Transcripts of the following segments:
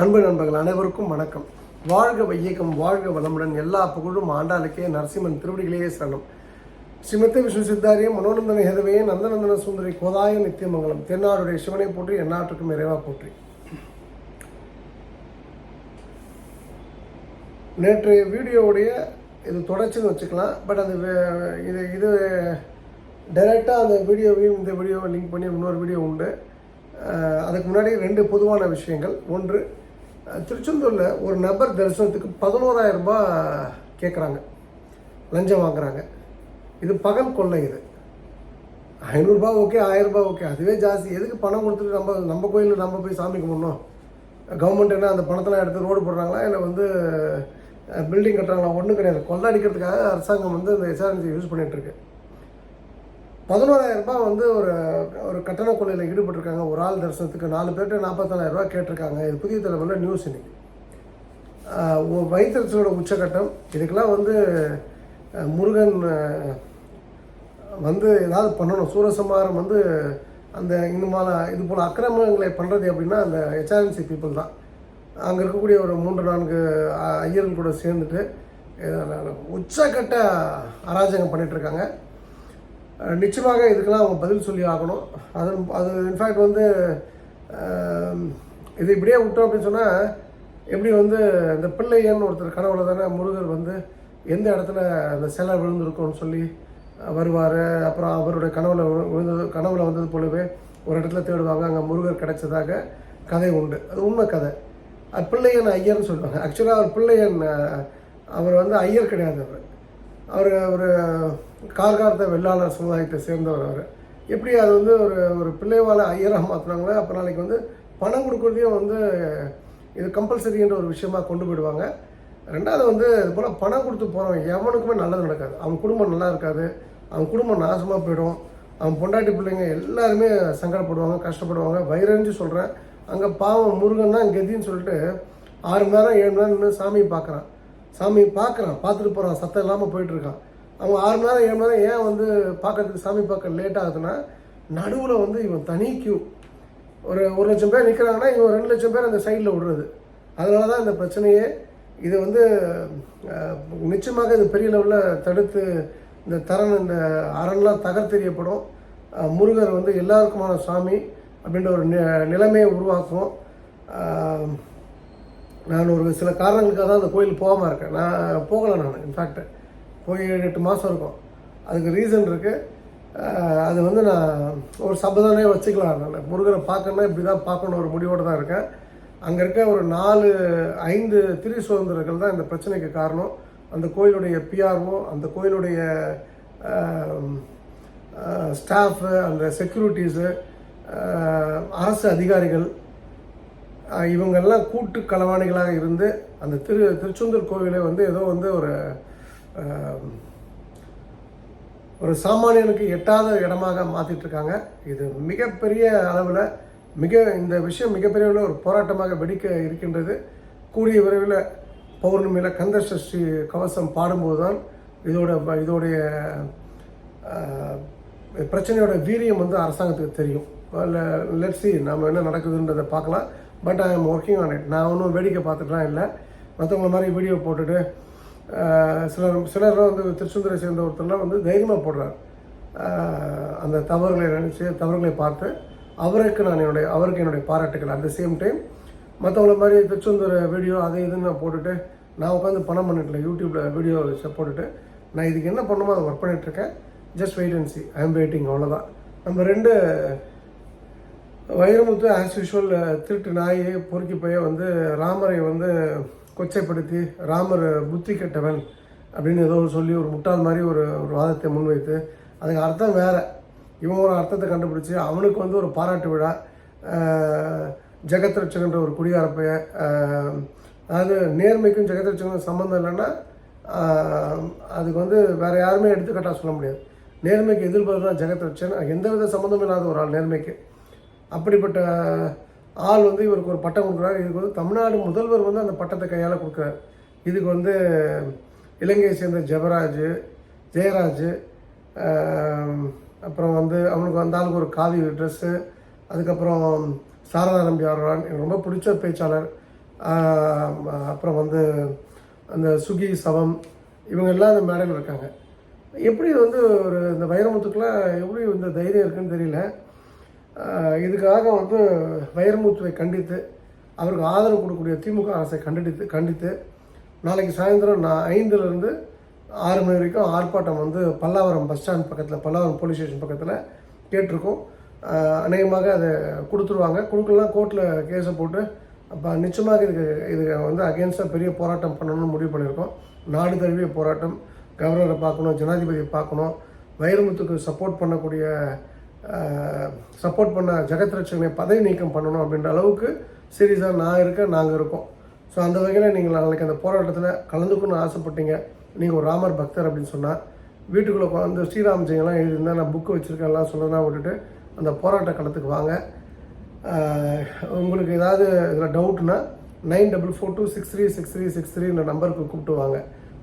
அன்பு நண்பர்கள் அனைவருக்கும் வணக்கம். வாழ்க வையகம் வாழ்க வளமுடன் எல்லா புகழும் ஆண்டாளுக்கே நரசிம்மன் திருவடிகளே சரணம் ஸ்ரீமத்த விஷ்ணு சித்தாரியம் மனோநந்தன ஹேதவையே நந்தநந்தன சுந்தரி கோதாய நித்தியமங்கலம் தென்னாடுடைய சிவனை போற்றி எந்நாட்டுக்கும் இறைவா போற்றி. நேற்றைய வீடியோவுடைய இது தொடர்ச்சின்னு வச்சுக்கலாம். பட் அது இது இது டைரெக்டாக அந்த வீடியோவையும் இந்த வீடியோவை லிங்க் பண்ணி இன்னொரு வீடியோ உண்டு. அதுக்கு முன்னாடி ரெண்டு பொதுவான விஷயங்கள். ஒன்று திருச்செந்தூரில் ஒரு நபர் தரிசனத்துக்கு பதினோராயிரம் ரூபாய் கேட்குறாங்க லஞ்சம் வாங்குறாங்க. இது பகல் கொள்ளை இது. ஐநூறுரூபா ஓகே ஆயிரரூபா ஓகே. அதுவே ஜாஸ்தி. எதுக்கு பணம் கொடுத்துட்டு நம்ம நம்ம கோயிலில் நம்ம போய் சாமி கும்பிடணும்? கவர்மெண்ட் என்ன அந்த பணத்தெல்லாம் எடுத்து ரோடு போடுறாங்களா? இல்லை வந்து பில்டிங் கட்டுறாங்களா? ஒன்றும் கிடையாது. கொள்ளடிக்கிறதுக்காக அரசாங்கம் வந்து இந்த எஸ்ஆர்என்சி யூஸ் பண்ணிட்டு இருக்கு. பதினோராயிரம் ரூபாய் வந்து ஒரு ஒரு கட்டண கொள்ளையில் ஈடுபட்டிருக்காங்க. ஒரு ஆள் தரிசனத்துக்கு நாலு பேர்கிட்ட நாற்பத்தாயிரம் ரூபாய் கேட்டிருக்காங்க. இது புதிய தலைவரில் நியூஸ் இன்னைக்கு. ஆஹ் வயிற்றுச்சலோட உச்சக்கட்டம் இதுக்கெல்லாம் வந்து முருகன் வந்து ஏதாவது பண்ணணும். சூரசம்ஹாரம் வந்து அந்த இந்த மாதிரி இது போல் அக்கிரமங்களை பண்ணுறது அப்படின்னா அந்த ஹெச்ஆர்என்சி பீப்புள் தான். அங்கே இருக்கக்கூடிய ஒரு மூன்று நான்கு அ- ஐயர்கள் கூட சேர்ந்துட்டு உச்சக்கட்ட அராஜகம் பண்ணிகிட்ருக்காங்க இருக்காங்க. நிச்சயமாக இதுக்கெல்லாம் அவங்க பதில் சொல்லி ஆகணும். அது அது இன்ஃபேக்ட் வந்து இது இப்படியே விட்டோம் அப்படின்னு சொன்னால் எப்படி வந்து இந்த பிள்ளையன் ஒருத்தர் கனவுல தானே முருகர் வந்து எந்த இடத்துல அந்த சிலை விழுந்திருக்கும்னு சொல்லி வருவார். அப்புறம் அவருடைய கனவுல விழுந்தது கனவுல வந்தது போலவே ஒரு இடத்துல தேடுவாங்க. அங்கே முருகர் கிடைச்சதாக கதை உண்டு. அது உண்மை கதை. அது பிள்ளையன் ஐயர்னு சொல்லுவாங்க. ஆக்சுவலாக அவர் பிள்ளையன் அவர் வந்து ஐயர் கிடையாது அவர். அவர் ஒரு கால்காலத்தை வெள்ளாளர் சமுதாயத்தை சேர்ந்தவர் அவர். எப்படி அது வந்து ஒரு ஒரு பிள்ளைவால ஐயராக மாற்றினாங்களோ அப்போ நாளைக்கு வந்து பணம் கொடுக்குறதையும் வந்து இது கம்பல்சரின்ற ஒரு விஷயமா கொண்டு போயிடுவாங்க. ரெண்டாவது வந்து இது போல் பணம் கொடுத்து போகிறவன் எவனுக்குமே நல்லது நடக்காது. அவன் குடும்பம் நல்லா இருக்காது. அவன் குடும்பம் நாசமாக போயிடும். அவன் பொண்டாட்டி பிள்ளைங்க எல்லாருமே சங்கடப்படுவாங்க கஷ்டப்படுவாங்க. வயிறறிஞ்சு சொல்கிறேன் அங்கே பாவம் முருகன் தான் கெதின்னு சொல்லிட்டு ஆறு மணி நேரம் ஏழு மணி நேரம் நின்று சாமியை பார்க்குறான். சாமி பார்க்குறான். பார்த்துட்டு போகிறான் சத்தம் இல்லாமல் போயிட்டுருக்கான் அவங்க ஆறு மணி நேரம் ஏழு மணி நேரம் ஏன் வந்து பார்க்கறதுக்கு சாமி பார்க்க லேட் ஆகுதுன்னா நடுவில் வந்து இவன் தனி கியூ ஒரு ஒரு லட்சம் பேர் நிற்கிறாங்கன்னா இவன் ரெண்டு லட்சம் பேர் அந்த சைடில் விடுறது. அதனால தான் இந்த பிரச்சனையே இது வந்து நிச்சயமாக இது பெரிய லெவலில் தடுத்து இந்த தரன் இந்த அரண்லாம் தகர்த்தெறியப்படும் முருகர் வந்து எல்லாருக்குமான சாமி அப்படின்ற ஒரு நிலைமையை உருவாக்கும். நான் ஒரு சில காரணங்களுக்காக தான் அந்த கோயில் போகாமல் இருக்கேன். நான் போகலை நான் இன்ஃபேக்ட் போய் ஏழு எட்டு மாதம் இருக்கும். அதுக்கு ரீசன் இருக்குது அது வந்து நான் ஒரு சபதானே வச்சுக்கலாம். நான் முருகனை பார்க்கணுன்னா இப்படி தான் பார்க்கணும். ஒரு முடிவோடு தான் இருக்கேன். அங்கே இருக்க ஒரு நாலு ஐந்து திரு சுதந்திரர்கள் தான் இந்த பிரச்சனைக்கு காரணம். அந்த கோயிலுடைய பிஆர்ஓ அந்த கோயிலுடைய ஸ்டாஃபு அந்த செக்யூரிட்டிஸு அரசு அதிகாரிகள் இவங்கெல்லாம் கூட்டு களவாணிகளாக இருந்து அந்த திரு திருச்செந்தூர் கோவிலை வந்து ஏதோ வந்து ஒரு ஒரு சாமானியனுக்கு எட்டாத இடமாக மாற்றிட்டுருக்காங்க இது மிகப்பெரிய அளவில் மிக இந்த விஷயம் மிகப்பெரிய அளவில் ஒரு போராட்டமாக வெடிக்க இருக்கின்றது. கூடிய விரைவில் பௌர்ணமியில் கந்தசஷ்டி கவசம் பாடும்போது தான் இதோட இதோடைய பிரச்சனையோட வீரியம் வந்து அரசாங்கத்துக்கு தெரியும். லெட்ஸி நம்ம என்ன நடக்குதுன்றதை பார்க்கலாம். But I am working on it நான் ஒன்றும் வேடிக்கை பார்த்துட்டுலாம் இல்லை. மற்றவங்கள மாதிரி வீடியோ போட்டுட்டு சிலர் சிலர்லாம் வந்து திருச்செந்தூரை சேர்ந்த ஒருத்தர்லாம் வந்து தைரியமாக போடுறார். அந்த தவறுகளை நினச்சி தவறுகளை பார்த்து அவருக்கு நான் என்னுடைய அவருக்கு என்னுடைய பாராட்டுக்கள். அட் த சேம் டைம் மற்றவங்கள மாதிரி திருச்செந்தூர் வீடியோ அதை இதுன்னு நான் போட்டுட்டு நான் உட்காந்து பணம் பண்ணிட்டேன் யூடியூப்பில் வீடியோ போட்டுட்டு நான் இதுக்கு என்ன பண்ணணுமோ அதை ஒர்க் பண்ணிகிட்ருக்கேன் just wait and see I am waiting அவ்வளோதான் நம்ம ரெண்டு வைரமுத்து ஆஸ் யூஷுவல் திருட்டு நாயை பொறுக்கி போய் வந்து ராமரை வந்து கொச்சைப்படுத்தி ராமர் புத்தி கெட்டவன் அப்படின்னு ஏதோ சொல்லி ஒரு முட்டாள் மாதிரி ஒரு ஒரு வாதத்தை முன்வைத்து அதுக்கு அர்த்தம் வேறு. இவன் ஒரு அர்த்தத்தை கண்டுபிடிச்சி அவனுக்கு வந்து ஒரு பாராட்டு விழா ஜெகத்ரட்சகன்ற ஜெகத் ஒரு குடிகாரப்பைய அதாவது நேர்மைக்கும் ஜெகத் சம்மந்தம் இல்லைன்னா அதுக்கு வந்து வேறு யாருமே எடுத்துக்காட்டாக சொல்ல முடியாது. நேர்மைக்கு எதிர்பார்ப்பு தான் ஜெகத்ரட்சன் எந்த வித சம்மந்தமும் இல்லாத ஒரு ஆள் நேர்மைக்கு. அப்படிப்பட்ட ஆள் வந்து இவருக்கு ஒரு பட்டம் கொடுக்குறாரு. இதுக்கு வந்து தமிழ்நாடு முதல்வர் வந்து அந்த பட்டத்தை கையால் கொடுக்குறாரு. இதுக்கு வந்து இலங்கையை சேர்ந்த ஜெபராஜ் ஜெயராஜ் அப்புறம் வந்து அவனுக்கு அந்த ஆளுக்கு ஒரு காவி ட்ரெஸ்ஸு அதுக்கப்புறம் சாரதா நம்பி அவர்களான் எனக்கு ரொம்ப பிடிச்ச பேச்சாளர். அப்புறம் வந்து அந்த சுகி சவம் இவங்க எல்லாம் அந்த மேடையில் இருக்காங்க. எப்படி வந்து ஒரு இந்த வைரமுத்துக்கெலாம் எப்படி இந்த தைரியம் இருக்குன்னு தெரியல. இதுக்காக வந்து வைரமுத்துவை கண்டித்து அவருக்கு ஆதரவு கொடுக்கக்கூடிய திமுக அரசை கண்டித்து கண்டித்து நாளைக்கு சாயந்தரம் நான் ஐந்துலேருந்து ஆறு மணி வரைக்கும் ஆர்ப்பாட்டம் வந்து பல்லாவரம் பஸ் ஸ்டாண்ட் பக்கத்தில் பல்லாவரம் போலீஸ் ஸ்டேஷன் பக்கத்தில் கேட்டிருக்கோம். அநேகமாக அதை கொடுத்துருவாங்க. கொடுக்கலாம் கோர்ட்டில் கேஸை போட்டு அப்போ நிச்சயமாக இதுக்கு இது வந்து அகேன்ஸ்டாக பெரிய போராட்டம் பண்ணணும்னு முடிவு பண்ணியிருக்கோம். நாடு தழுவிய போராட்டம் கவர்னரை பார்க்கணும் ஜனாதிபதியை பார்க்கணும் வைரமுத்துக்கு சப்போர்ட் பண்ணக்கூடிய சப்போர்ட் பண்ண ஜெகத் ரட்சகனை பதவி நீக்கம் பண்ணணும் அப்படின்ற அளவுக்கு சீரியஸாக நான் இருக்கேன் நாங்கள் இருக்கோம். ஸோ அந்த வகையில் நீங்கள் நாளைக்கு அந்த போராட்டத்தில் கலந்துக்கணும்னு ஆசைப்பட்டீங்க. நீங்கள் ஒரு ராமர் பக்தர் அப்படின்னு சொன்னால் வீட்டுக்குள்ளே உட்காந்து ஸ்ரீராம் ஜெயெல்லாம் எழுதியிருந்தா நான் புக்கு வச்சுருக்கேன் எல்லாம் சொல்லலாம் விட்டுட்டு அந்த போராட்ட களத்துக்கு வாங்க. உங்களுக்கு ஏதாவது இதில் டவுட்னா nine double four two six three six three six three இந்த நம்பருக்கு கூப்பிட்டு வாங்க.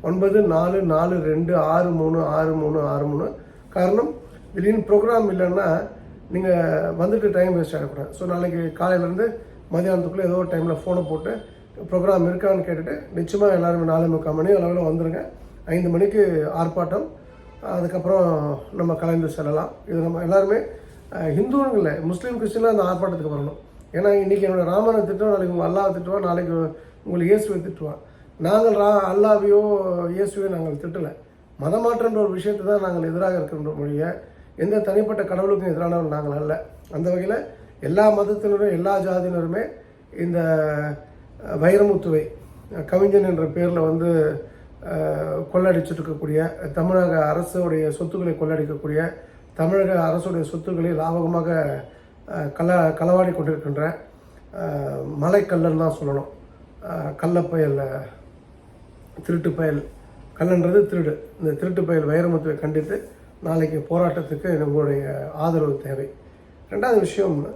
ஒன்பது நாலு நாலு ரெண்டு ஆறு மூணு ஆறு மூணு ஆறு மூணு. காரணம் திடீர்னு ப்ரோக்ராம் இல்லைன்னா நீங்கள் வந்துட்டு டைம் வேஸ்ட் ஆகக்கூடாது. ஸோ நாளைக்கு காலையிலேருந்து மதியானத்துக்குள்ளே ஏதோ ஒரு டைமில் ஃபோனை போட்டு ப்ரோக்ராம் இருக்கான்னு கேட்டுட்டு நிச்சயமாக எல்லாருமே நாலு முக்கால் மணி அளவில் வந்துடுங்க ஐந்து மணிக்கு ஆர்ப்பாட்டம். அதுக்கப்புறம் நம்ம கலந்து செல்லலாம். இது நம்ம எல்லாருமே ஹிந்துங்களில் ஹிந்துன்னு இல்லை முஸ்லீம் கிறிஸ்டின்லாம் அந்த ஆர்ப்பாட்டத்துக்கு வரணும். ஏன்னா இன்றைக்கி என்னோடய ராமனை திட்டுவோம் நாளைக்கு உங்கள் அல்லாவை திட்டுவோம் நாளைக்கு உங்களுக்கு இயேசுவை திட்டுவான். நாங்கள் ரா அல்லாவையோ இயேசுவையோ நாங்கள் திட்டலை. மதமாற்றன்ற ஒரு விஷயத்தை தான் நாங்கள் எதிராக இருக்கின்ற மொழியை எந்த தனிப்பட்ட கடவுளுக்கும் எதிரானவர் நாங்கள் அல்ல. அந்த வகையில் எல்லா மதத்தினரும் எல்லா ஜாதியினருமே இந்த வைரமுத்துவை கவிஞன் என்ற பேரில் வந்து கொள்ளடிச்சுட்டு இருக்கக்கூடிய தமிழக அரசுடைய சொத்துக்களை கொள்ளடிக்கக்கூடிய தமிழக அரசுடைய சொத்துக்களை லாபகமாக கல களவாடி கொண்டிருக்கின்ற மலைக்கல்லன் தான் சொல்லணும். கள்ளப்பயல் திருட்டு பயல் கல்லன்றது திருடு. இந்த திருட்டு பயல் வைரமுத்துவை கண்டித்து நாளைக்கு போராட்டத்துக்கு நம்மளுடைய ஆதரவு தேவை. ரெண்டாவது விஷயம்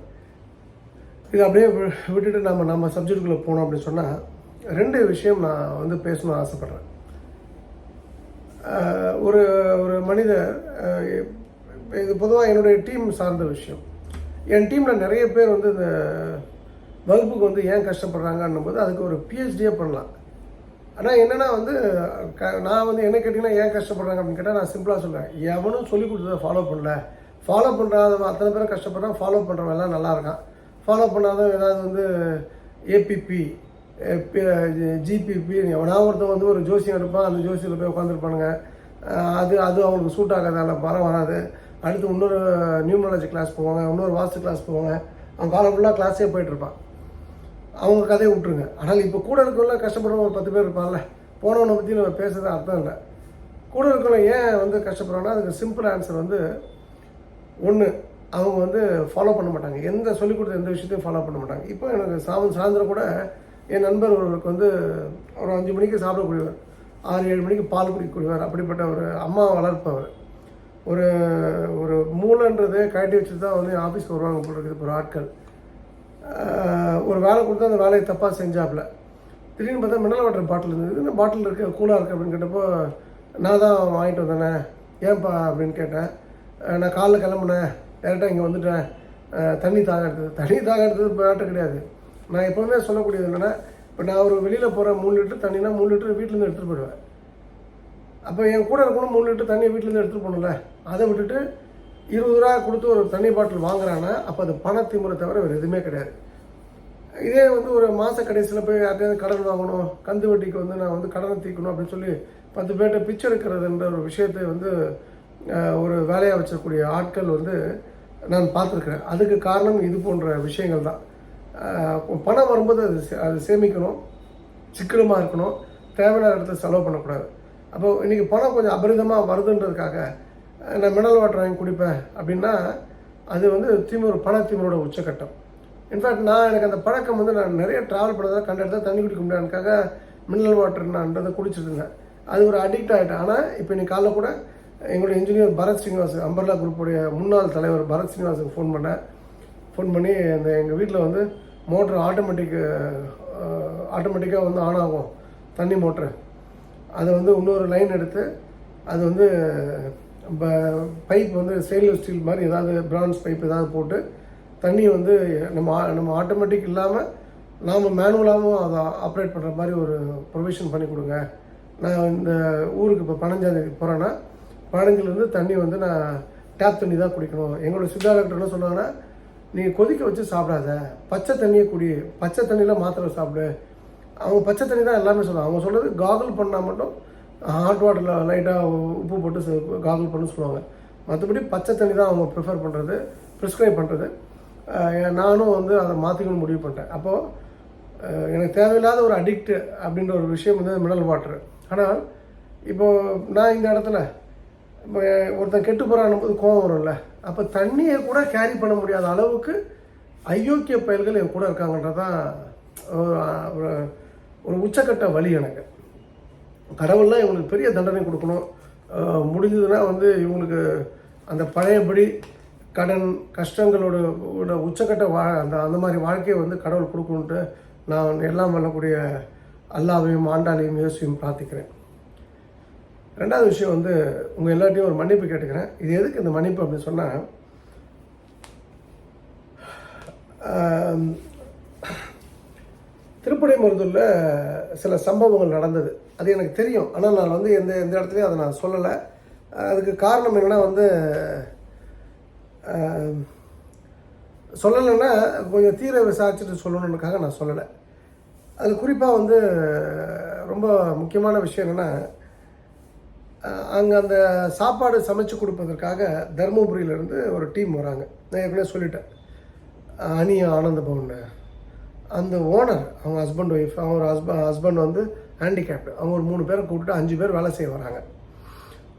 இது அப்படியே வி- விட்டுட்டு நம்ம நம்ம சப்ஜெக்டுக்குள்ளே போனோம் அப்படின்னு சொன்னால் ரெண்டு விஷயம் நான் வந்து பேசணும்னு ஆசைப்பட்றேன். ஒரு ஒரு மனிதர் இது பொதுவாக என்னுடைய டீம் சார்ந்த விஷயம். என் டீமில் நிறைய பேர் வந்து இந்த வகுப்புக்கு வந்து ஏன் கஷ்டப்படுறாங்கன்னும் போது அதுக்கு ஒரு பிஹெச்டியே பண்ணலாம். ஆனால் என்னென்னா வந்து க நான் வந்து என்ன கேட்டிங்கன்னா ஏன் கஷ்டப்படுறாங்க அப்படின்னு கேட்டால் நான் சிம்பிளாக சொல்லுவேன் எவனும் சொல்லி கொடுத்ததை ஃபாலோ பண்ணல. ஃபாலோ பண்ணுறாதவன் அத்தனை பேரும் கஷ்டப்படுறான். ஃபாலோ பண்ணுறவன் எல்லாம் நல்லா இருக்கான். ஃபாலோ பண்ணாதவன் ஏதாவது வந்து ஏபிபி ஜிபிபி எவனா ஒருத்தன் வந்து ஒரு ஜோசியம் இருப்பான். அந்த ஜோசியில் போய் உட்காந்துருப்பானுங்க அது அது அவங்களுக்கு சூட் ஆகாதால பரம் வராது. அடுத்து இன்னொரு நியூமராலஜி கிளாஸ் போவாங்க. இன்னொரு வாஸ்து கிளாஸ் போவாங்க. அவன் காலம் ஃபுல்லாக கிளாஸே போயிட்டுருப்பான் அவங்க கதையை விட்டுருங்க. ஆனால் இப்போ கூட இருக்கவங்கள கஷ்டப்படுறவங்க ஒரு பத்து பேர் இருப்பாங்கல்ல. போனவனை பற்றி நம்ம பேசுறது அர்த்தம் இல்லை. கூட இருக்கவங்க ஏன் வந்து கஷ்டப்படுறாங்கன்னா அதுக்கு சிம்பிள் ஆன்சர் வந்து ஒன்று அவங்க வந்து ஃபாலோ பண்ண மாட்டாங்க. எந்த சொல்லிக் கொடுத்த எந்த விஷயத்தையும் ஃபாலோ பண்ண மாட்டாங்க. இப்போ எனக்கு சாவன் சாயந்தரம் கூட என் நண்பர் ஒருவருக்கு வந்து ஒரு அஞ்சு மணிக்கு சாப்பிடக்கூடியவர் ஆறு ஏழு மணிக்கு பால் குடிக்கக்கூடியவர் அப்படிப்பட்ட ஒரு அம்மா வளர்ப்பவர். ஒரு ஒரு மூளைன்றதே கழட்டி வச்சுட்டு தான் வந்து ஆஃபீஸ்க்கு வருவாங்க போல இருக்குது ஒரு ஆட்கள். ஒரு வேலை கொடுத்து அந்த வேலையை தப்பாக செஞ்சாப்புல. திடீர்னு பார்த்தா மினரல் வாட்டர் பாட்டில் இருந்தது. இந்த பாட்டில் இருக்கு கூலாக இருக்குது அப்படின்னு கேட்டப்போ நான் தான் வாங்கிட்டு வந்தேனே. ஏன்பா? அப்படின்னு கேட்டேன். நான் காலைல கிளம்புனேன். டேரெக்டாக இங்கே வந்துட்டேன். தண்ணி தாக எடுத்தது. தண்ணி தாக எடுத்தது மேட்டர் கிடையாது. நான் எப்போவுமே சொல்லக்கூடியது என்னென்னா இப்போ நான் ஒரு வெளியில் போகிறேன் மூணு லிட்டர் தண்ணினா மூணு லிட்டர் வீட்டிலேருந்து எடுத்துகிட்டு போயிடுவேன். அப்போ என் கூட இருக்கணும் மூணு லிட்டர் தண்ணியை வீட்டிலேருந்து எடுத்துகிட்டு போகணும்ல. அதை விட்டுட்டு இருபது ரூபா கொடுத்து ஒரு தண்ணி பாட்டில் வாங்குறான்னா அப்போ அது பணத்திமுறை தவிர வேறு எதுவுமே கிடையாது. இதே வந்து ஒரு மாத கடைசியில் போய் யார்ட்டையாவது கடன் வாங்கணும் கந்து வட்டிக்கு வந்து நான் வந்து கடனை தீர்க்கணும் அப்படின்னு சொல்லி பத்து பேர்கிட்ட பிச்சை எடுக்கிறதுன்ற ஒரு விஷயத்தை வந்து ஒரு வேலையாக வச்சக்கூடிய ஆட்கள் வந்து நான் பார்த்துருக்கிறேன். அதுக்கு காரணம் இது போன்ற விஷயங்கள் தான். பணம் வரும்போது அது சே- அது சேமிக்கணும் சிக்கனமாக இருக்கணும் தேவையான இடத்துல செலவு பண்ணக்கூடாது. அப்போ இன்றைக்கி பணம் கொஞ்சம் அபரிதமாக வருதுன்றதுக்காக நான் மினரல் வாட்டர் வாங்கி குடிப்பேன் அப்படின்னா அது வந்து திமுர் பண உச்சக்கட்டம். இன்ஃபேக்ட் நான் எனக்கு அந்த பழக்கம் வந்து நான் நிறைய ட்ராவல் பண்ணதால் கண்ட இடத்துல தண்ணி குடிக்க முடியாதுக்காக மினரல் வாட்டர் நான் குடிச்சிட்டு இருந்தேன் அது ஒரு அடிக்ட் ஆகிட்டேன் ஆனால் இப்போ இன்னைக்கு காலைல கூட எங்களுடைய இன்ஜினியர் பரத் ஸ்ரீனிவாஸ் அம்பர்லா குரூப்புடைய முன்னாள் தலைவர் பரத் ஸ்ரீனிவாஸுக்கு ஃபோன் பண்ணேன். ஃபோன் பண்ணி அந்த எங்கள் வீட்டில் வந்து மோட்ரு ஆட்டோமேட்டிக் ஆட்டோமேட்டிக்காக வந்து ஆன் ஆகும். தண்ணி மோட்ரு அதை வந்து இன்னொரு லைன் எடுத்து அது வந்து பைப் வந்து ஸ்டெயின்லெஸ் ஸ்டீல் மாதிரி ஏதாவது பிரான்ஸ் பைப் ஏதாவது போட்டு தண்ணி வந்து நம்ம நம்ம ஆட்டோமேட்டிக் இல்லாமல் நாம் மேனுவலாகவும் அதை ஆப்ரேட் பண்ணுற மாதிரி ஒரு ப்ரொவிஷன் பண்ணி கொடுங்க. நான் இந்த ஊருக்கு இப்போ பனஞ்சாந்தேதி போகிறேன்னா பதினஞ்சுலேருந்து தண்ணி வந்து நான் டேப் தண்ணி தான் குடிக்கணும். எங்களோட சித்தா டாக்டர் என்ன சொன்னாங்கன்னா நீ கொதிக்க வச்சு சாப்பிடாத. பச்சை தண்ணியை குடி. பச்சை தண்ணியில் மாத்திரை சாப்பிடு. அவங்க பச்சை தண்ணி தான் எல்லாமே சொல்லுவாங்க. அவங்க சொல்கிறது காகுல் பண்ணால் மட்டும் ஹாட் வாட்டரில் லைட்டாக உப்பு போட்டு காகுல் பண்ண சொல்லுவாங்க. மற்றபடி பச்சை தண்ணி தான் அவங்க ப்ரிஃபர் பண்ணுறது ப்ரிஸ்கிரைப் பண்ணுறது நானும் வந்து அதை மாற்றிக்கணும்னு முடிவு பண்ணிட்டேன். அப்போது எனக்கு தேவையில்லாத ஒரு அடிக்ட் அப்படின்ற ஒரு விஷயம் வந்து மினரல் வாட்டர் ஆனால் இப்போது நான் இந்த இடத்துல இப்போ ஒருத்தன் கெட்டு போகிறான் போது கோவம் வரும்ல அப்போ தண்ணியை கூட கேரி பண்ண முடியாத அளவுக்கு அயோக்கிய பயல்கள் என் கூட இருக்காங்கன்றதான் தான் ஒரு- ஒரு உச்சக்கட்ட வழி எனக்கு. கடவுள்லாம் இவங்களுக்கு பெரிய தண்டனை கொடுக்கணும். முடிஞ்சதுன்னா வந்து இவங்களுக்கு அந்த பழையபடி கடன் கஷ்டங்களோட உச்சக்கட்ட வா அந்த அந்த மாதிரி வாழ்க்கையை வந்து கடவுள் கொடுக்கணுன்ட்டு நான் எல்லாம் பண்ணக்கூடிய அல்லாவையும் ஆண்டாளையும் இயேசுவையும் பிரார்த்திக்கிறேன். ரெண்டாவது விஷயம் வந்து உங்கள் எல்லாத்தையும் ஒரு மன்னிப்பு கேட்டுக்கிறேன். இது எதுக்கு இந்த மன்னிப்பு அப்படின்னு சொன்னால் திருப்படை மருதூரில் சில சம்பவங்கள் நடந்தது. அது எனக்கு தெரியும். ஆனால் நான் வந்து எந்த எந்த இடத்துலையும் அதை நான் சொல்லலை. அதுக்கு காரணம் என்னென்னா வந்து சொல்லலைன்னா கொஞ்சம் தீர விசாரிச்சுட்டு சொல்லணுன்றக்காக நான் சொல்லலை. அது குறிப்பாக வந்து ரொம்ப முக்கியமான விஷயம் என்னென்னா அங்கே அந்த சாப்பாடு சமைச்சு கொடுப்பதற்காக தருமபுரியிலேருந்து ஒரு டீம் வராங்க. நான் ஏற்கனவே சொல்லிட்டேன். அனி ஆனந்த பவன். அந்த ஓனர் அவங்க ஹஸ்பண்ட் ஒய்ஃப் அவங்க ஹஸ்பண்ட் ஹஸ்பண்ட் வந்து ஹேண்டிகேப்டு அவங்க ஒரு மூணு பேரை கூப்பிட்டு அஞ்சு பேர் வேலை செய்ய வராங்க.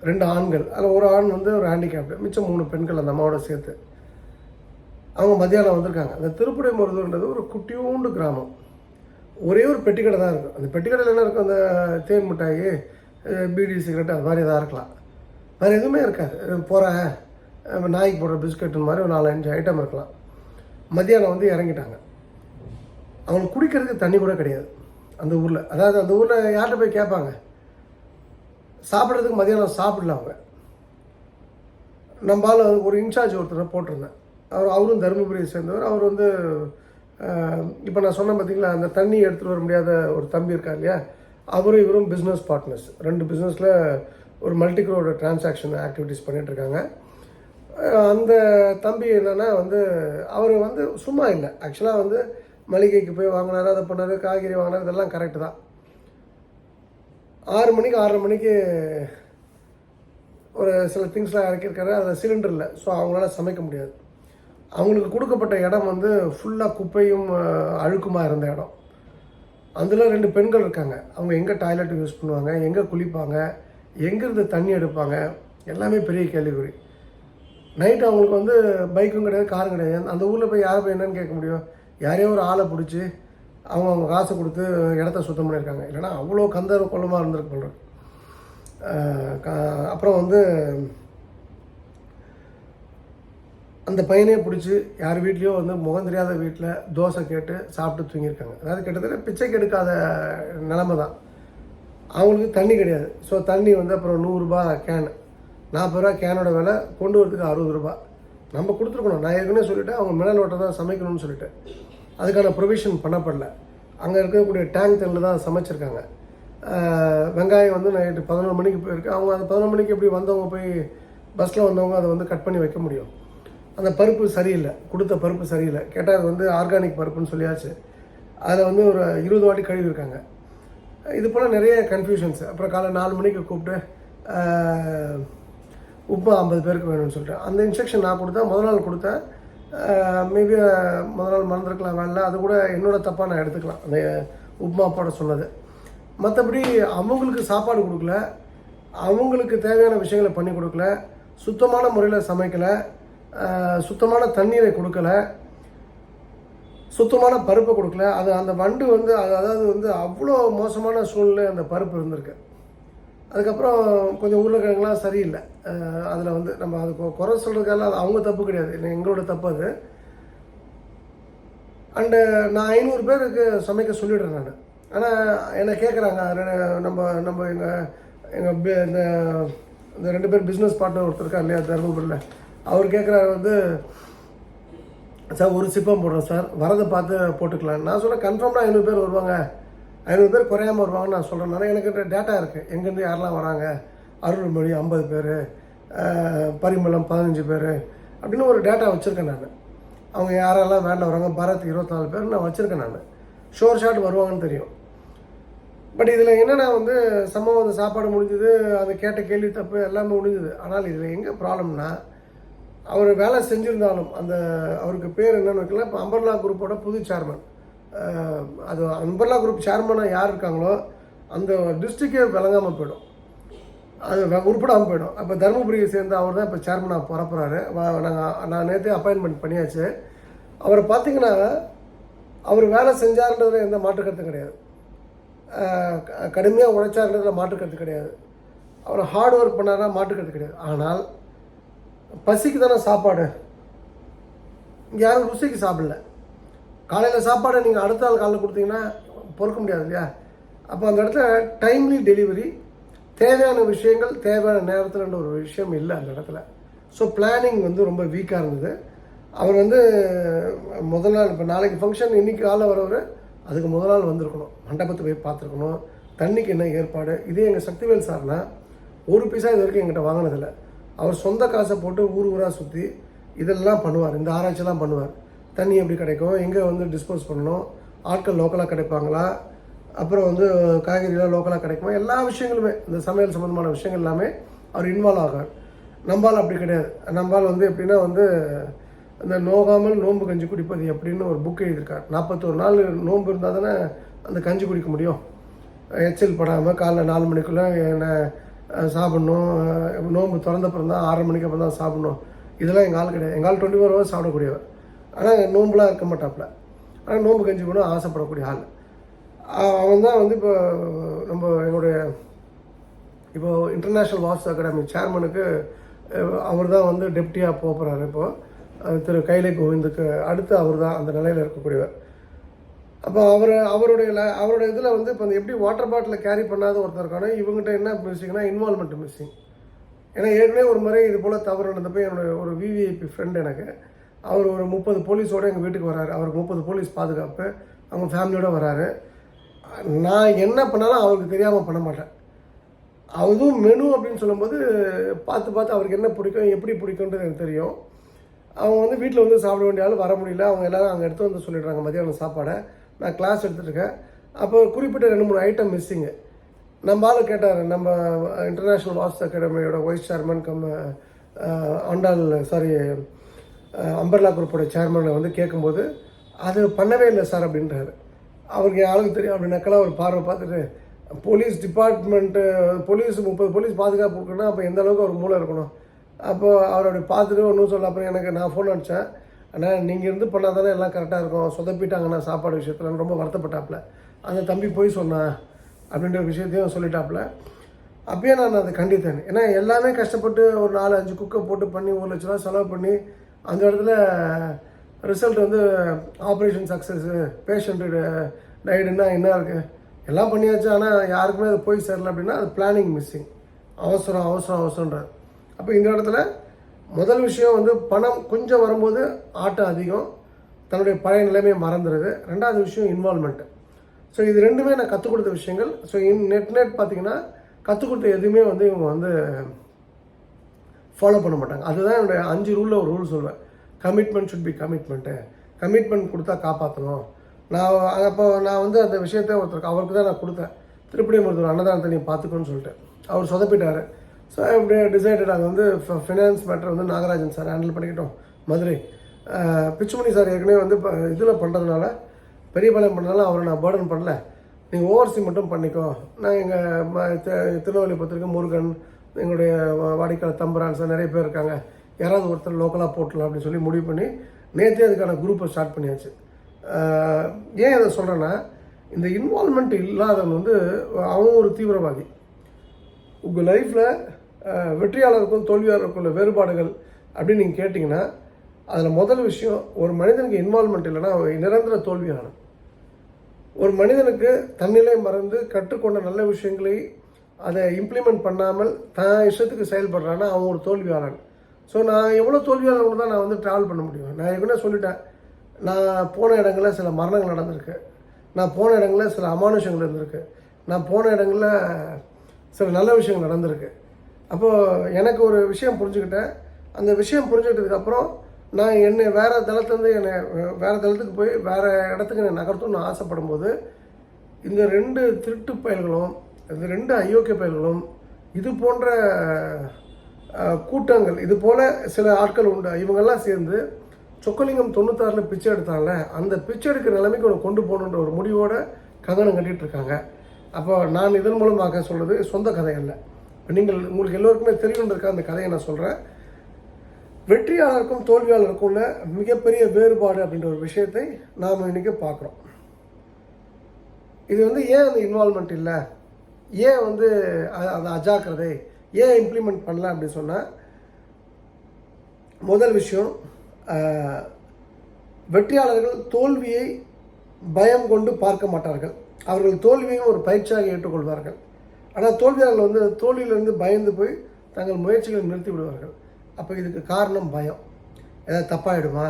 ரெண்டு ஆண்கள். அதில் ஒரு ஆண் வந்து ஒரு ஹேண்டிகேப்டு மிச்சம் மூணு பெண்கள் அந்த அம்மாவோட சேர்த்து. அவங்க மத்தியானம் வந்திருக்காங்க. அந்த திருப்புடை மருதூர்ன்றது ஒரு குட்டியூண்டு கிராமம். ஒரே ஒரு பெட்டிக்கடை தான் இருக்கும். அந்த பெட்டிக்கடையில் என்ன இருக்கும்? அந்த தேன் மிட்டாய் பீடி சிகரெட் அது மாதிரி எதாவது இருக்கலாம். வேறு எதுவுமே இருக்காது. போகிறேன் நாய்க்கு போடுற பிஸ்கட் மாதிரி ஒரு நாலு அஞ்சு ஐட்டம் இருக்கலாம். மத்தியானம் வந்து இறங்கிட்டாங்க. அவங்களுக்கு குடிக்கிறதுக்கு தண்ணி கூட கிடையாது. அந்த ஊரில். அதாவது அந்த ஊரில் யார்கிட்ட போய் கேட்பாங்க? சாப்பிட்றதுக்கு மதியானம் சாப்பிடல அவங்க. நம்ம ஒரு இன்சார்ஜ் ஒருத்தரை போட்டிருந்தேன். அவர் அவரும் தருமபுரியை சேர்ந்தவர். அவர் வந்து இப்போ நான் சொன்னேன் பார்த்தீங்களா அந்த தண்ணி எடுத்துகிட்டு வர முடியாத ஒரு தம்பி இருக்கார் இல்லையா? அவரும் இவரும் பிஸ்னஸ் பார்ட்னர்ஸ் ரெண்டு பிஸ்னஸில் ஒரு மல்டிக்ரோட டிரான்சாக்ஷன் ஆக்டிவிட்டீஸ் பண்ணிகிட்ருக்காங்க அந்த தம்பி என்னென்னா வந்து அவர் வந்து சும்மா இல்லை. ஆக்சுவலாக வந்து மளிகைக்கு போய் வாங்கினாரு அதை பண்ணார் காய்கறி வாங்கினார் இதெல்லாம் கரெக்டு தான். ஆறு மணிக்கு ஆறரை மணிக்கு ஒரு சில திங்ஸ்லாம் இறக்கியிருக்காரு. அதில் சிலிண்டர் இல்லை. ஸோ அவங்களால சமைக்க முடியாது. அவங்களுக்கு கொடுக்கப்பட்ட இடம் வந்து ஃபுல்லாக குப்பையும் அழுக்குமாக இருந்த இடம். அதில் ரெண்டு பெண்கள் இருக்காங்க. அவங்க எங்கே டாய்லெட் யூஸ் பண்ணுவாங்க எங்கே குளிப்பாங்க எங்கேருந்து தண்ணி எடுப்பாங்க எல்லாமே பெரிய கேள்விக்குறி. நைட் அவங்களுக்கு வந்து பைக்கும் கிடையாது காரும் கிடையாது. அந்த ஊரில் போய் யார் போய் என்னன்னு கேட்க முடியும்? யாரையோ ஒரு ஆளை பிடிச்சி அவங்க அவங்க காசை கொடுத்து இடத்த சுத்தம் பண்ணியிருக்காங்க. இல்லைன்னா அவ்வளோ கந்தர் கொள்ளமாக இருந்திருக்கு போல அப்புறம் வந்து அந்த பையனே பிடிச்சி யார் வீட்லேயோ வந்து முகம் தெரியாத வீட்டில் தோசை கேட்டு சாப்பிட்டு தூங்கியிருக்காங்க. அதாவது கிட்டத்தட்ட பிச்சை கெடுக்காத நிலமை தான். அவங்களுக்கு தண்ணி கிடையாது. ஸோ தண்ணி வந்து அப்புறம் நூறுரூபா கேன் நாற்பது ரூபா கேனோட விலை கொண்டு வரதுக்கு அறுபது ரூபா நம்ம கொடுத்துருக்கணும். நான் ஏற்கனவே சொல்லிவிட்டேன் அவங்க மினரல் வாட்டர் தான் சமைக்கணும்னு சொல்லிட்டேன். அதுக்கான ப்ரொவிஷன் பண்ணப்படல. அங்கே இருக்கக்கூடிய டேங்க் தண்ணில் தான் சமைச்சிருக்காங்க. வெங்காயம் வந்து நைட்டு பதினொரு மணிக்கு போயிருக்கு அவங்க அந்த பதினொரு மணிக்கு எப்படி வந்தவங்க போய் பஸ்ஸில் வந்தவங்க அதை வந்து கட் பண்ணி வைக்க முடியும். அந்த பருப்பு சரியில்லை. கொடுத்த பருப்பு சரியில்லை. கேட்டால் அது வந்து ஆர்கானிக் பருப்புன்னு சொல்லியாச்சு. அதில் வந்து ஒரு இருபது வாட்டி கழுவிருக்காங்க இது போல் நிறைய கன்ஃபியூஷன்ஸ் அப்புறம் காலை நாலு மணிக்கு கூப்பிட்டு உப்பு ஐம்பது பேருக்கு வேணும்னு சொல்லிட்டு அந்த இன்ஸ்ட்ரக்ஷன் நான் கொடுத்தேன். முதல் நாள் கொடுத்தேன். மேபி முதல் நாள் மறந்துருக்கலாம் வேணாம் அது கூட என்னோட தப்பாக நான் எடுத்துக்கலாம். அந்த உப்புமா போட சொன்னது. மற்றபடி அவங்களுக்கு சாப்பாடு கொடுக்கல. அவங்களுக்கு தேவையான விஷயங்களை பண்ணி கொடுக்கல. சுத்தமான முறையில் சமைக்கலை. சுத்தமான தண்ணீரை கொடுக்கல. சுத்தமான பருப்பை கொடுக்கல. அது அந்த வண்டு வந்து அது அதாவது வந்து அவ்வளோ மோசமான சூழ்நிலை அந்த பருப்பு இருந்திருக்கு. அதுக்கப்புறம் கொஞ்சம் உருளைக்கிழங்குலாம் சரியில்லை. அதில் வந்து நம்ம அது குறை சொல்கிறதுக்கால அது அவங்க தப்பு கிடையாது. இல்லை எங்களோட தப்பு அது. அண்டு நான் ஐநூறு பேருக்கு சமைக்க சொல்லிடுறேன் நான். ஆனால் என்னை கேட்குறாங்க நம்ம நம்ம எங்கள் எங்கள் இந்த இந்த ரெண்டு பேர் பிஸ்னஸ் பார்ட்னர் ஒருத்தர் இருக்கா இல்லையா தருமபுரியில். அவர் கேட்குறாரு வந்து சார் ஒரு சிப்பம் போடுறோம் சார். வரதை பார்த்து போட்டுக்கலாம். நான் சொல்கிறேன் கன்ஃபார்ம்டாக ஐநூறு பேர் வருவாங்க. ஐநூறு பேர் குறையாமல் வருவாங்கன்னு நான் சொல்கிறேன் எனக்கு டேட்டா இருக்குது எங்கேருந்து யாரெல்லாம் வராங்க? அருள்மொழி ஐம்பது பேர் பரிமளம் பதினஞ்சு பேர் அப்படின்னு ஒரு டேட்டா வச்சுருக்கேன் நான். அவங்க யாரெல்லாம் வேனில் வராங்க பரத் இருபத்தாலு பேர் நான் வச்சுருக்கேன் நான். ஷோர் ஷாட் வருவாங்கன்னு தெரியும். பட் இதில் என்னென்னா வந்து சம்பவம் அந்த சாப்பாடு முடிஞ்சது அதை கேட்ட கேள்வி தப்பு எல்லாமே முடிஞ்சது. ஆனால் இதில் எங்கே ப்ராப்ளம்னா அவர் வேலை செஞ்சுருந்தாலும் அந்த அவருக்கு பேர் என்னென்னு வைக்கல. இப்போ அம்பர்லா குரூப்போட புது சேர்மன் அது அம்பர்லா குரூப் சேர்மனாக யார் இருக்காங்களோ அந்த டிஸ்ட்ரிக்டே விளங்காமல் போயிடும். அது உருப்படாமல் போயிடும். அப்போ தருமபுரியை சேர்ந்த அவர் தான் இப்போ சேர்மனாக பிறப்புறாரு. நாங்கள் நான் நேற்று அப்பாயின்மெண்ட் பண்ணியாச்சு. அவரை பார்த்தீங்கன்னா அவர் வேலை செஞ்சார்ன்றதுல எந்த மாற்று கிடையாது. கடுமையாக உழைச்சார்ன்றதுல மாற்றுக்கருத்து கிடையாது. அவர் ஹார்ட் ஒர்க் பண்ணாரா மாற்றுக்கருத்து கிடையாது. ஆனால் பசிக்கு தானே சாப்பாடு. இங்கே யாரும் ருசிக்கு சாப்பிடல. காலையில் சாப்பாடை நீங்கள் அடுத்த நாள் காலையில் கொடுத்தீங்கன்னா பொறுக்க முடியாது இல்லையா? அப்போ அந்த இடத்துல டைம்லி டெலிவரி தேவையான விஷயங்கள் தேவையான நேரத்தில்ன்ற ஒரு விஷயம் இல்லை அந்த இடத்துல. ஸோ பிளானிங் வந்து ரொம்ப வீக்காக இருந்தது. அவர் வந்து முதல் நாள் இப்போ நாளைக்கு ஃபங்க்ஷன் இன்றைக்கி காலைல வரவர் அதுக்கு முதல் நாள் வந்திருக்கணும். மண்டபத்தை போய் பார்த்துருக்கணும். தண்ணிக்கு என்ன ஏற்பாடு? இதே எங்கள் சக்திவேல் சார்னா ஒரு பைசா இது வரைக்கும் எங்கிட்ட வாங்கினதில்லை. அவர் சொந்த காசை போட்டு ஊர் ஊராக சுற்றி இதெல்லாம் பண்ணுவார். இந்த ஆராய்ச்சிலாம் பண்ணுவார். தண்ணி எப்படி கிடைக்கும்? எங்கே வந்து டிஸ்போஸ் பண்ணணும்? ஆட்கள் லோக்கலாக கிடைப்பாங்களா? அப்புறம் வந்து காய்கறிலாம் லோக்கலாக கிடைக்குமா? எல்லா விஷயங்களுமே இந்த சமையல் சம்மந்தமான விஷயங்கள் எல்லாமே அவர் இன்வால்வ் ஆகார். நம்பால் அப்படி கிடையாது. நம்பால் வந்து எப்படின்னா வந்து அந்த நோகாமல் நோன்பு கஞ்சி குடிப்பது எப்படின்னு ஒரு புக் எழுதியிருக்கார். நாற்பத்தோரு நாள் நோன்பு இருந்தால் தானே அந்த கஞ்சி குடிக்க முடியும். எச்சல் படாமல் காலைல நாலு மணிக்குள்ளே என்ன சாப்பிட்ணும். நோன்பு திறந்த அப்புறம் தான் ஆறரை மணிக்கு அப்புறம் தான் சாப்பிட்ணும். இதெல்லாம் எங்கள் ஆள் கிடையாது. எங்கள் ஆள் டுவெண்ட்டி ஃபோர் ஹவர்ஸ் சாப்பிடக்கூடியவர். ஆனால் நோன்புலாம் இருக்க மாட்டாப்புல. ஆனால் நோன்பு கஞ்சி கூட ஆசைப்படக்கூடிய ஆள். அவன் தான் வந்து இப்போ நம்ம என்னுடைய இப்போ இன்டர்நேஷ்னல் வாட்ஸ் அகாடமி சேர்மனுக்கு அவர் தான் வந்து டெப்டியாக போகிறாரு இப்போது திரு கைலை கோவிந்துக்கு அடுத்து அவர் தான் அந்த நிலையில் இருக்கக்கூடியவர். அப்போ அவர் அவருடைய அவருடைய இதில் வந்து இப்போ எப்படி வாட்டர் பாட்டிலை கேரி பண்ணாத ஒருத்தர் இவங்ககிட்ட என்ன மிஸ்ஸிங்னா இன்வால்மெண்ட் மிஸ்ஸிங் ஏன்னா ஏற்கனவே ஒரு முறை இது போல் தவறு நடந்தப்போ என்னோட ஒரு விவிஐபி ஃப்ரெண்ட் எனக்கு அவர் ஒரு முப்பது போலீஸோடு எங்கள் வீட்டுக்கு வராரு. அவருக்கு முப்பது போலீஸ் பாதுகாப்பு. அவங்க ஃபேமிலியோடு வராரு. நான் என்ன பண்ணாலும் அவருக்கு தெரியாமல் பண்ண மாட்டேன். அதுவும் மெனு அப்படின்னு சொல்லும்போது பார்த்து பார்த்து அவருக்கு என்ன பிடிக்கும் எப்படி பிடிக்கும்ன்றது எனக்கு தெரியும். அவங்க வந்து வீட்டில் வந்து சாப்பிட வேண்டிய ஆள் வர முடியல. அவங்க எல்லோரும் அங்கே எடுத்து வந்து சொல்லிடுறாங்க மதியானம் சாப்பாடை. நான் கிளாஸ் எடுத்துருக்கேன் அப்போ குறிப்பிட்ட ரெண்டு மூணு ஐட்டம் மிஸ்ஸிங்கு நம்ம ஆள் கேட்டார் நம்ம international Vastu அகாடமியோட vice chairman cum Andal Andal sorry Ambarla குரூப்போட சேர்மனை வந்து கேட்கும்போது அது பண்ணவே இல்லை சார் அப்படின்றாரு. அவருக்கு ஆளுக்கு தெரியும் நக்கலாக ஒரு பார்வை பார்த்துட்டு போலீஸ் டிபார்ட்மெண்ட்டு போலீஸ் முப்பது போலீஸ் பாதுகாப்பு இருக்குன்னா அப்போ எந்த அளவுக்கு அவர் மூளை இருக்கணும்? அப்போ அவர் அப்படி பார்த்துட்டு ஒன்றும் சொல்ல அப்புறம் எனக்கு நான் ஃபோன் அடித்தேன் ஆனால் நீங்கள் இருந்து பண்ணால் தானே எல்லாம் கரெக்டாக இருக்கும். சொதப்பிட்டாங்கண்ணா சாப்பாடு விஷயத்தில். ரொம்ப வருத்தப்பட்டாப்புல. அந்த தம்பி போய் சொன்னான் அப்படின்ற ஒரு விஷயத்தையும் சொல்லிட்டாப்புல. அப்பயே நான் அதை கண்டித்தேன். ஏன்னா எல்லாமே கஷ்டப்பட்டு ஒரு நாலு அஞ்சு குக்கை போட்டு பண்ணி ஒரு லட்ச ரூபா செலவு பண்ணி அந்த இடத்துல ரிசல்ட் வந்து ஆப்ரேஷன் சக்ஸஸ்ஸு பேஷண்ட்டு டைடுன்னா என்ன இருக்குது எல்லாம் பண்ணியாச்சு. ஆனால் யாருக்குமே அது போய் சேரல அப்படின்னா அது பிளானிங் மிஸ்ஸிங் அவசரம் அவசரம் அவசரன்றார் அப்போ இந்த இடத்துல முதல் விஷயம் வந்து பணம் கொஞ்சம் வரும்போது ஆட்டம் அதிகம். தன்னுடைய பழைய நிலைமையை மறந்துடுது ரெண்டாவது விஷயம் இன்வால்மெண்ட்டு ஸோ இது ரெண்டுமே நான் கற்றுக் கொடுத்த விஷயங்கள். ஸோ இன் நெட் நெட் பார்த்தீங்கன்னா கற்றுக் கொடுத்த எதுவுமே வந்து இவங்க வந்து ஃபாலோ பண்ண மாட்டாங்க. அதுதான் என்னுடைய அஞ்சு ரூலில் ஒரு ரூல் சொல்வேன். Commitment should be commitment commitment கொடுத்தா காப்பாற்றணும் நான் அப்போ நான் வந்து அந்த விஷயத்த ஒருத்தருக்கு அவருக்கு தான் நான் கொடுத்தேன். திருப்பதி ஒருத்தர் அன்னதானத்தை நீ பார்த்துக்கோன்னு சொல்லிட்டு அவர் சொதப்பிட்டார். ஸோ இப்படி டிசைடட் அது வந்து ஃபினான்ஸ் மேட்டர் வந்து நாகராஜன் சார் ஹேண்டில் பண்ணிக்கிட்டோம். மதுரை. பிச்சுமணி சார் ஏற்கனவே வந்து இப்போ இதில் பண்ணுறதுனால பெரியபாளையம் பண்ணனால அவரை நான் பேர்டன் பண்ணல. நீங்கள் ஓவர்சி மட்டும் பண்ணிக்கோ. நான் எங்கள் திருநெல்வேலிபுரத்திற்கு முருகன் எங்களுடைய வா- வாடிக்கையாளர் தம்புரான் சார் நிறைய பேர் இருக்காங்க. யாராவது ஒருத்தர் லோக்கலாக போட்டலாம் அப்படின்னு சொல்லி முடிவு பண்ணி நேற்றே அதுக்கான குரூப்பை ஸ்டார்ட் பண்ணியாச்சு. ஏன் அதை சொல்கிறேன்னா இந்த இன்வால்மெண்ட் இல்லாதவன் வந்து அவன் ஒரு தீவிரவாதி. உங்கள் லைஃப்பில் வெற்றியாளருக்கும் தோல்வியாளருக்கும் உள்ள வேறுபாடுகள் அப்படின்னு நீங்கள் கேட்டிங்கன்னா அதில் முதல் விஷயம் ஒரு மனிதனுக்கு இன்வால்மெண்ட் இல்லைன்னா அவன் நிரந்தர தோல்வியாளன் ஒரு மனிதனுக்கு தன்னிலை மறந்து கற்றுக்கொண்ட நல்ல விஷயங்களை அதை இம்ப்ளிமெண்ட் பண்ணாமல் தான் இஷ்டத்துக்கு செயல்படுறான்னா அவன் ஒரு தோல்வியாளன். ஸோ நான் எவ்வளோ தோல்வியாளர் தான் நான் வந்து ட்ராவல் பண்ண முடியும். நான் ஏற்கனவே சொல்லிட்டேன். நான் போன இடங்களில் சில மரணங்கள் நடந்திருக்கு. நான் போன இடங்களில் சில அமானுஷங்கள் இருந்திருக்கு. நான் போன இடங்களில் சில நல்ல விஷயங்கள் நடந்திருக்கு. அப்போது எனக்கு ஒரு விஷயம் புரிஞ்சுக்கிட்டேன். அந்த விஷயம் புரிஞ்சுக்கிட்டதுக்கப்புறம் நான் என்னை வேறு தளத்துலேருந்து என்னை வேறு தளத்துக்கு போய் வேறு இடத்துக்கு என்னை நகர்த்தணும்னு ஆசைப்படும் போது இந்த ரெண்டு திருட்டு பயல்களும் இந்த ரெண்டு அயோக்கிய பயல்களும் இது போன்ற கூட்டங்கள். இது போல சில ஆட்கள் உண்டு. இவங்கெல்லாம் சேர்ந்து சொக்கலிங்கம் தொண்ணூத்தாறில் பிச்சை எடுத்தாங்கல்ல அந்த பிச்சை எடுக்கிற நிலைமைக்கு உன்னை கொண்டு போகணுன்ற ஒரு முடிவோட கங்கணம் கட்டிட்டு இருக்காங்க. அப்போ நான் இதன் மூலமாக சொல்கிறது சொந்த கதை அல்ல. இப்போ நீங்கள் உங்களுக்கு எல்லோருக்குமே தெரியணுன்றதுக்காக அந்த கதையை நான் சொல்கிறேன் வெற்றியாளருக்கும் தோல்வியாளருக்கும் உள்ள மிகப்பெரிய வேறுபாடு அப்படின்ற ஒரு விஷயத்தை நாம் இன்னைக்கு பார்க்குறோம். இது வந்து ஏன் அந்த இன்வால்மெண்ட் இல்லை? ஏன் வந்து அது அஜாக்கிரதை? ஏன் இம்ப்ளிமெண்ட் பண்ணலாம் அப்படின்னு சொன்னால் முதல் விஷயம் வெற்றியாளர்கள் தோல்வியை பயம் கொண்டு பார்க்க மாட்டார்கள். அவர்கள் தோல்வியையும் ஒரு பயிற்சியாக ஏற்றுக்கொள்வார்கள். ஆனால் தோல்வியாளர்கள் வந்து தோல்வியிலிருந்து பயந்து போய் தங்கள் முயற்சிகளை நிறுத்தி விடுவார்கள். அப்போ இதுக்கு காரணம் பயம். ஏதாவது தப்பாயிடுமா?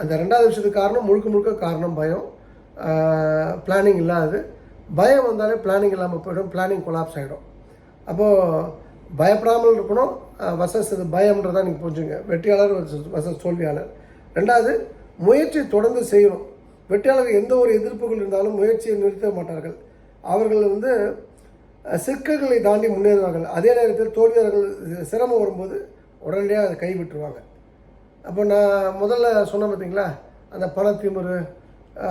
அந்த ரெண்டாவது விஷயத்துக்கு காரணம் முழுக்க முழுக்க காரணம் பயம். பிளானிங் இல்லாதது. பயம் வந்தாலே பிளானிங் இல்லாமல் போயிடும். பிளானிங் கொலாப்ஸ் ஆகிடும் அப்போது பயப்படாமல் இருக்கணும் வசஸ் இது பயம்ன்றதான் நீங்கள் புரிஞ்சுங்க வெற்றியாளர் வசஸ் தோல்வியாளர். ரெண்டாவது முயற்சி தொடர்ந்து செய்யணும். வெற்றியாளர் எந்த ஒரு எதிர்ப்புகள் இருந்தாலும் முயற்சியை நிறுத்த மாட்டார்கள். அவர்கள் வந்து சிக்கல்களை தாண்டி முன்னேறுவார்கள். அதே நேரத்தில் தோல்வியாளர்கள் சிரமம் வரும்போது உடனடியாக அதை கைவிட்டுருவாங்க. அப்போ நான் முதல்ல சொன்னேன் பார்த்தீங்களா அந்த பண திமுறு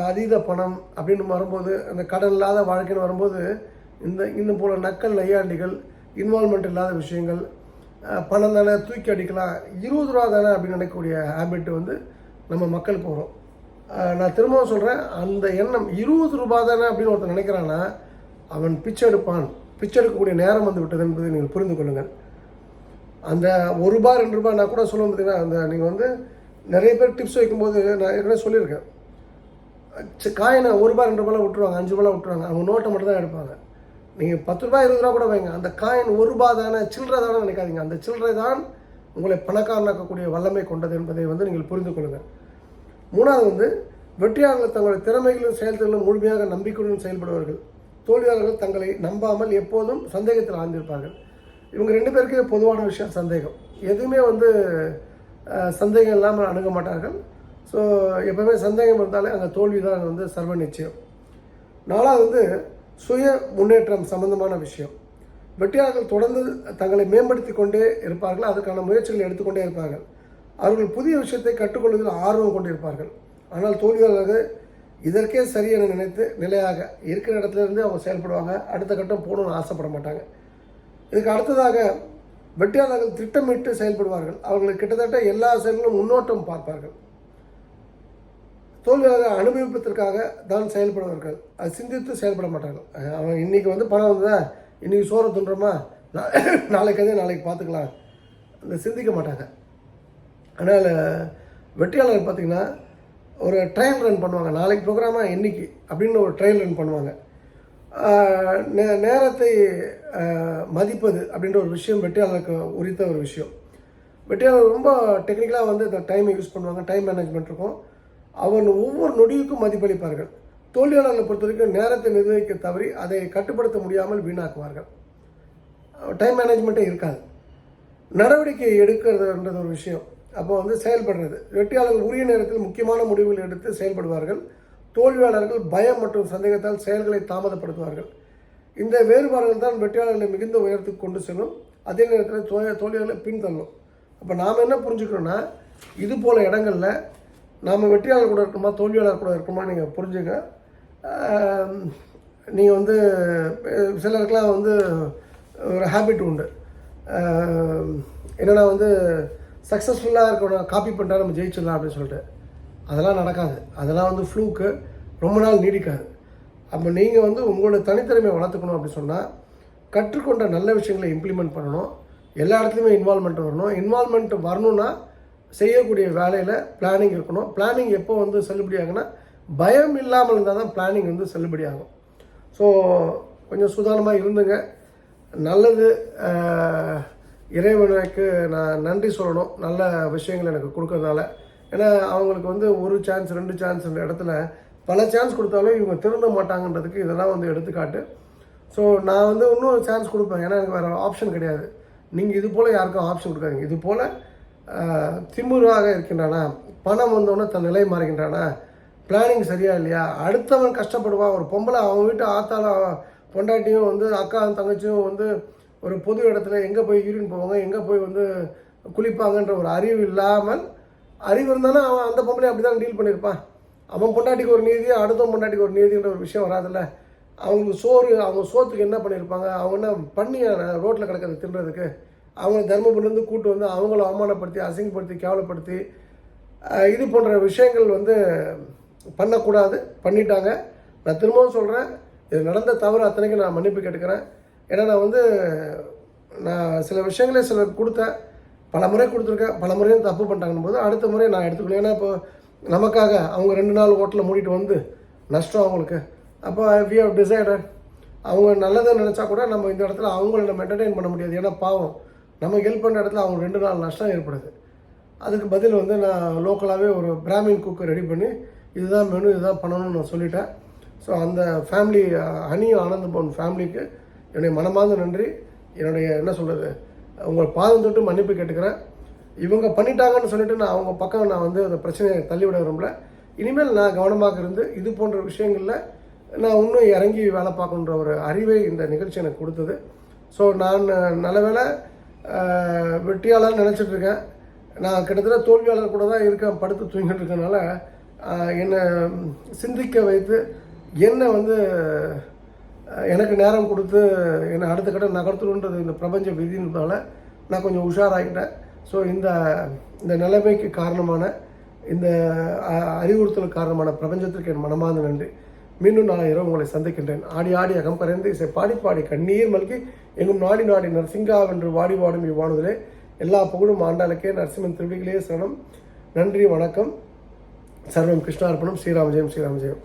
அதீத பணம் அப்படின்னு வரும்போது அந்த கடன் இல்லாத வாழ்க்கைன்னு வரும்போது இந்த இன்னும் போல நக்கல் நையாண்டிகள் இன்வால்மெண்ட் இல்லாத விஷயங்கள் பணம் தானே தூக்கி அடிக்கலாம் இருபது ரூபா தானே அப்படின்னு நினைக்கக்கூடிய ஹேபிட் வந்து நம்ம மக்களுக்கு வரும். நான் திரும்பவும் சொல்கிறேன் அந்த எண்ணம் இருபது ரூபா தானே அப்படின்னு ஒருத்தன் நினைக்கிறான்னா அவன் பிச்சை எடுப்பான். பிச்சை எடுக்கக்கூடிய நேரம் வந்து விட்டது என்பதை நீங்கள் புரிந்து கொள்ளுங்கள். அந்த ஒரு ரூபா ரெண்டு ரூபா நான் கூட சொல்ல பார்த்தீங்கன்னா அந்த நீங்கள் வந்து நிறைய பேர் டிப்ஸ் வைக்கும்போது நான் ஏற்கனவே சொல்லியிருக்கேன். காயினை ஒரு ரூபா ரெண்டு ரூபாலாம் விட்டுருவாங்க அஞ்சு ரூபாலாம் விட்டுருவாங்க அவங்க நோட்டை மட்டும் தான் எடுப்பாங்க. நீங்கள் பத்து ரூபாய் இருபது ரூபா கூட வைங்க. அந்த காயின் ஒரு ரூபா தானே சில்லறை தானே நினைக்காதீங்க. அந்த சில்லறை தான் உங்களை பணக்காரனாக்கக்கூடிய வல்லமை கொண்டது என்பதை வந்து நீங்கள் புரிந்து கொள்ளுங்கள் மூணாவது வந்து வெற்றியாளர்கள் தங்களுடைய திறமைகளும் செயல்திறனும் முழுமையாக நம்பிக்கையுடன் செயல்படுவார்கள். தோல்வியாளர்கள் தங்களை நம்பாமல் எப்போதும் சந்தேகத்தில் ஆழ்ந்திருப்பார்கள். இவங்க ரெண்டு பேருக்கே பொதுவான விஷயம் சந்தேகம். எதுவுமே வந்து சந்தேகம் இல்லாமல் அணுக மாட்டார்கள். ஸோ எப்பவுமே சந்தேகம் இருந்தாலே அங்கே தோல்வி தான் வந்து சர்வ நிச்சயம். நாலாவது வந்து சுய முன்னேற்றம் சம்பந்தமான விஷயம். வெற்றியாளர்கள் தொடர்ந்து தங்களை மேம்படுத்தி கொண்டே இருப்பார்கள் அதற்கான முயற்சிகளை எடுத்துக்கொண்டே இருப்பார்கள். அவர்கள் புதிய விஷயத்தை கற்றுக்கொள்வதில் ஆர்வம் கொண்டிருப்பார்கள். ஆனால் தோல்வியாளர்கள் இதற்கே சரி என நினைத்து நிலையாக இருக்கிற இடத்துல இருந்து அவங்க செயல்படுவாங்க அடுத்த கட்டம் போகணும்னு ஆசைப்பட மாட்டாங்க. இதுக்கு அடுத்ததாக வெற்றியாளர்கள் திட்டமிட்டு செயல்படுவார்கள். அவர்கள் கிட்டத்தட்ட எல்லா செயல்களும் முன்னோட்டம் பார்ப்பார்கள். தோல்வியாக அனுபவிப்பதற்காக தான் செயல்படுவார்கள். அது சிந்தித்து செயல்பட மாட்டார்கள். அவன் இன்றைக்கி வந்து பணம் வந்ததா இன்றைக்கி சோறை துண்டுறோமா நாளைக்கு அதே நாளைக்கு பார்த்துக்கலாம். அந்த சிந்திக்க மாட்டாங்க. ஆனால் வெற்றியாளர் பார்த்திங்கன்னா ஒரு ட்ரையல் ரன் பண்ணுவாங்க. நாளைக்கு ப்ரோக்ராமாக என்றைக்கு அப்படின்னு ஒரு ட்ரையல் ரன் பண்ணுவாங்க. நே- நேரத்தை மதிப்பது அப்படின்ற ஒரு விஷயம் வெற்றியாளருக்கு உரித்த ஒரு விஷயம். வெற்றியாளர் ரொம்ப டெக்னிக்கலாக வந்து இந்த டைமை யூஸ் பண்ணுவாங்க. டைம் மேனேஜ்மெண்ட் இருக்கும். அவன் ஒவ்வொரு நொடிக்கும் மதிப்பளிப்பார்கள். தோல்வியாளர்களை பொறுத்த வரைக்கும் நேரத்தை நிர்வகிக்க தவறி அதை கட்டுப்படுத்த முடியாமல் வீணாக்குவார்கள். டைம் மேனேஜ்மெண்ட்டே இருக்காது. நடவடிக்கை எடுக்கிறதுன்றது ஒரு விஷயம். அப்போ வந்து செயல்படுறது. வெற்றியாளர்கள் உரிய நேரத்தில் முக்கியமான முடிவுகள் எடுத்து செயல்படுவார்கள். தோல்வியாளர்கள் பயம் மற்றும் சந்தேகத்தால் செயல்களை தாமதப்படுத்துவார்கள். இந்த வேறுபாடுகள் தான் வெற்றியாளர்களை மிகுந்த உயரத்துக்கு கொண்டு செல்லும். அதே நேரத்தில் தோ தோல்வியாளர்களை பின்தள்ளும். அப்போ நாம் என்ன புரிஞ்சுக்கிறோன்னா இது போல இடங்களில் நாம் வெற்றியாளர் கூட இருக்குமா தோல்வியாளர் கூட இருக்குமா நீங்கள் புரிஞ்சுங்க. நீங்கள் வந்து சிலருக்கெலாம் வந்து ஒரு ஹேபிட் உண்டு. என்னென்னா என்னன்னா வந்து சக்ஸஸ்ஃபுல்லாக இருக்கணும் காப்பி பண்ணிட்டா நம்ம ஜெயிச்சிடலாம் அப்படின்னு சொல்லிட்டு. அதெல்லாம் நடக்காது. அதெல்லாம் வந்து ஃப்ளூக்கு ரொம்ப நாள் நீடிக்காது. அப்போ நீங்கள் வந்து உங்களோட தனித்திறமையை வளர்த்துக்கணும் அப்படின்னு சொன்னால் கற்றுக்கொண்ட நல்ல விஷயங்களை இம்ப்ளிமெண்ட் பண்ணணும். எல்லா இடத்துலையுமே இன்வால்மெண்ட் வரணும். இன்வால்மெண்ட் வரணும்னா செய்யக்கூடிய வேலையில் பிளானிங் இருக்கணும். பிளானிங் எப்போ வந்து செல்லுபடியாகுன்னா பயம் இல்லாமல் இருந்தால் தான் பிளானிங் வந்து செல்லுபடியாகும் ஸோ கொஞ்சம் சுதாரணமாக இருந்துங்க. நல்லது இறைவனுக்கு நான் நன்றி சொல்லணும். நல்ல விஷயங்கள் எனக்கு கொடுக்கறதுனால. ஏன்னா அவங்களுக்கு வந்து ஒரு சான்ஸ் ரெண்டு சான்ஸ் இடத்துல பல சான்ஸ் கொடுத்தாலும் இவங்க திருந்த மாட்டாங்கன்றதுக்கு இதெல்லாம் வந்து எடுத்துக்காட்டு. ஸோ நான் வந்து இன்னும் சான்ஸ் கொடுப்பேன். ஏன்னா எனக்கு வேறு ஆப்ஷன் கிடையாது. நீங்கள் இது போல் யாருக்கும் ஆப்ஷன் கொடுக்காதீங்க. இது போல் திமுறாக இருக்கின்றானா? பணம் வந்தோடனே தன் நிலை மாறுகின்றானா? பிளானிங் சரியா இல்லையா? அடுத்தவன் கஷ்டப்படுவான் ஒரு பொம்பளை அவன் வீட்டு ஆத்தால பொண்டாட்டியும் வந்து அக்கா தங்கச்சியும் வந்து ஒரு பொது இடத்துல எங்கே போய் யூரின் போவாங்க? எங்கே போய் வந்து குளிப்பாங்கன்ற ஒரு அறிவு இல்லாமல் அறிவு இருந்தாலும் அவன் அந்த பொம்பளை அப்படி தான் டீல் பண்ணியிருப்பான். அவன் பொண்டாட்டிக்கு ஒரு நீதி அடுத்தவன் பொண்டாட்டிக்கு ஒரு நீதின்ற ஒரு விஷயம் வராதுல்ல. அவங்களுக்கு சோறு அவங்க சோத்துக்கு என்ன பண்ணியிருப்பாங்க? அவங்க என்ன பண்ணி ரோட்டில் கிடக்கிறது தின்றதுக்கு? அவங்க தர்மபுரியிலேருந்து கூட்டு வந்து அவங்கள அவமானப்படுத்தி அசிங்கப்படுத்தி கேவலப்படுத்தி இது போன்ற விஷயங்கள் வந்து பண்ணக்கூடாது. பண்ணிட்டாங்க. நான் திரும்பவும் சொல்கிறேன் இது நடந்த தவறு அத்தனைக்கும் நான் மன்னிப்பு கேட்டுக்கிறேன். ஏன்னா நான் வந்து நான் சில விஷயங்களே சில கொடுத்தேன். பல முறை கொடுத்துருக்கேன். பல முறையும் தப்பு பண்ணிட்டாங்கன்னு போது அடுத்த முறை நான் எடுத்துக்கணும். ஏன்னா இப்போ நமக்காக அவங்க ரெண்டு நாள் ஹோட்டலில் மூடிட்டு வந்து நஷ்டம் அவங்களுக்கு. அப்போ வி ஹவ் டிசைடட் அவங்க நல்லதை நினச்சா கூட நம்ம இந்த இடத்துல அவங்கள நம்ம என்டர்டெயின் பண்ண முடியாது. ஏன்னா பாவம். நம்ம ஹெல்ப் பண்ணுற இடத்துல அவங்க ரெண்டு நாள் நஷ்டம் ஏற்படுது. அதுக்கு பதில் வந்து நான் லோக்கலாகவே ஒரு பிராமின் குக்கை ரெடி பண்ணி இதுதான் மெனு இதுதான் பண்ணணும்னு நான் சொல்லிட்டேன். ஸோ அந்த ஃபேமிலி ஹனி ஆனந்த் பவன் ஃபேமிலிக்கு என்னுடைய மனமார்ந்த நன்றி. என்னுடைய என்ன சொல்கிறது உங்கள் பாதம் தொட்டு மன்னிப்பு கேட்டுக்கிறேன். இவங்க பண்ணிட்டாங்கன்னு சொல்லிட்டு நான் அவங்க பக்கம் நான் வந்து அந்த பிரச்சனையை தள்ளிவிட விரும்பல. இனிமேல் நான் கவனமாக இருந்து இது போன்ற விஷயங்களில் நான் இன்னும் இறங்கி வேலை பார்க்கணுன்ற ஒரு அறிவை இந்த நிகழ்ச்சி எனக்கு கொடுத்தது. ஸோ நான் நல்ல வேலை வெற்றியாளர் நினச்சிட்ருக்கேன் நான் கிட்டத்தட்ட தோல்வியாளர் கூட தான் இருக்கேன் படுத்து தூங்கிட்டு இருக்கனால என்னை சிந்திக்க வைத்து என்னை வந்து எனக்கு நேரம் கொடுத்து என்னை அடுத்த கட்ட நகர்த்தணுன்றது இந்த பிரபஞ்ச விதின்றதால நான் கொஞ்சம் உஷாராகிட்டேன் ஸோ இந்த இந்த நிலைமைக்கு காரணமான இந்த அறிவுறுத்தலுக்கு காரணமான பிரபஞ்சத்திற்கு என் மனமார்ந்த நன்றி. மீண்டும் நாளை இரவு உங்களை சந்திக்கின்றேன். ஆடி ஆடி அகம் பறந்து இசை பாடி பாடி கண்ணீர் மல்கி எங்கும் நாடி நாடி நரசிங்கா வென்று வாடி வாடும் இவ்வாணுதலே எல்லா புகழும் ஆண்டாளுக்கே நரசிம்மன் திருவிகளே சரணம். நன்றி வணக்கம். சர்வம் கிருஷ்ணார்ப்பணம் ஸ்ரீராமஜெயம் ஸ்ரீராமஜெயம்.